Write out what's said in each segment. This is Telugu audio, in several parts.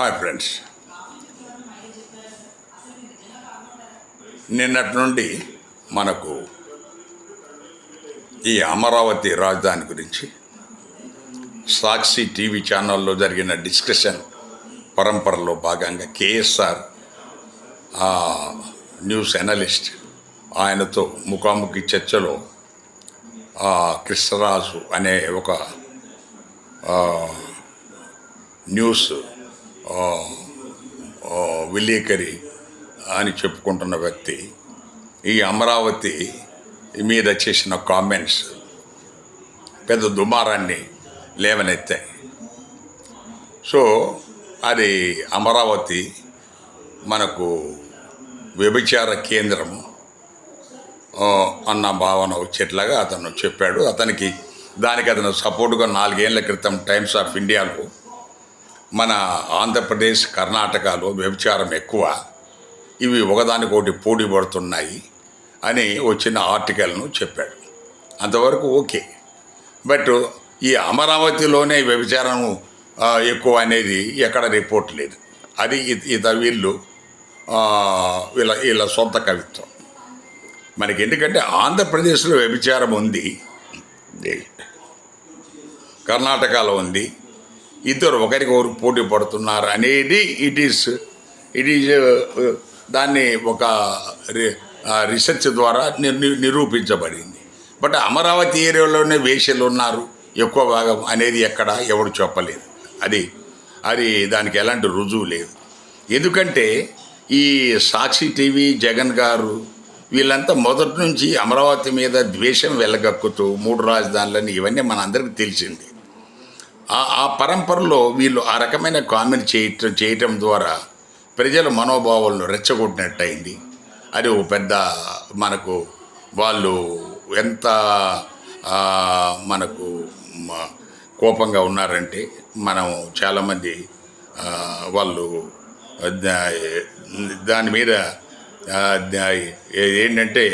హాయ్ ఫ్రెండ్స్ నిన్నటి నుండి మనకు ఈ అమరావతి రాజధాని గురించి సాక్షి టీవీ ఛానల్లో జరిగిన డిస్కషన్ పరంపరలో భాగంగా కేఎస్ఆర్ న్యూస్ అనలిస్ట్ ఆయనతో ముఖాముఖి చర్చలో ఆ, కృష్ణరాజు అనే ఒక న్యూస్ విలేకరి అని చెప్పుకుంటున్న వ్యక్తి ఈ అమరావతి మీద చేసిన కామెంట్స్ పెద్ద దుమారాన్ని లేవనెత్తాయి సో అది అమరావతి మనకు వ్యభిచార కేంద్రం అన్న భావన వచ్చేట్లాగా అతను చెప్పాడు. అతనికి దానికి అతను సపోర్టుగా నాలుగేళ్ళ క్రితం టైమ్స్ ఆఫ్ ఇండియాలో మన ఆంధ్రప్రదేశ్ కర్ణాటకలో వ్యభిచారం ఎక్కువ. ఇవి ఒకదానికొకటి పోటీ పడుతున్నాయి అని వచ్చిన ఆర్టికల్ను చెప్పాడు. అంతవరకు ఓకే. బట్ ఈ అమరావతిలోనే వ్యభిచారం ఎక్కువ అనేది ఎక్కడ రిపోర్ట్ లేదు. అది ఇత వీళ్ళు వీళ్ళ వీళ్ళ సొంత కవిత్వం. మనకి ఎందుకంటే ఆంధ్రప్రదేశ్లో వ్యభిచారం ఉంది. కర్ణాటకలో ఉంది. ఇద్దరు ఒకరికొకరు పోటీ పడుతున్నారు అనేది ఇట్ ఈస్ ఇట్ ఈజ్ దాన్ని ఒక రి- రీసెర్చ్ ద్వారా నిర్- నిరూపించబడింది. బట్ అమరావతి ఏరియాలోనే వేషలు ఉన్నారు ఎక్కువ భాగం అనేది ఎక్కడ ఎవడు చెప్పలేదు. అది అది దానికి ఎలాంటి రుజువు లేదు. ఎందుకంటే ఈ సాక్షి టీవీ జగన్ గారు వీళ్ళంతా మొదటి నుంచి అమరావతి మీద ద్వేషం వెళ్ళగక్కుతూ మూడు రాజధానులని ఇవన్నీ మనందరికీ తెలిసింది. ఆ ఆ పరంపరలో వీళ్ళు ఆ రకమైన కామెంట్ చేయటం చేయటం ద్వారా ప్రజల మనోభావాలను రెచ్చగొట్టినట్టయింది. అది ఒక పెద్ద మనకు వాళ్ళు ఎంత మనకు కోపంగా ఉన్నారంటే మనం చాలామంది వాళ్ళు దాని మీద ఏంటంటే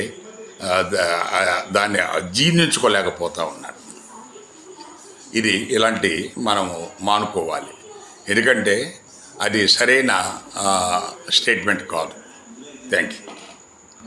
దాన్ని జీర్ణించుకోలేకపోతూ ఉన్నారు. ఇది ఇలాంటి మనము మానుకోవాలి. ఎందుకంటే అది సరైన స్టేట్మెంట్ కాదు. Thank you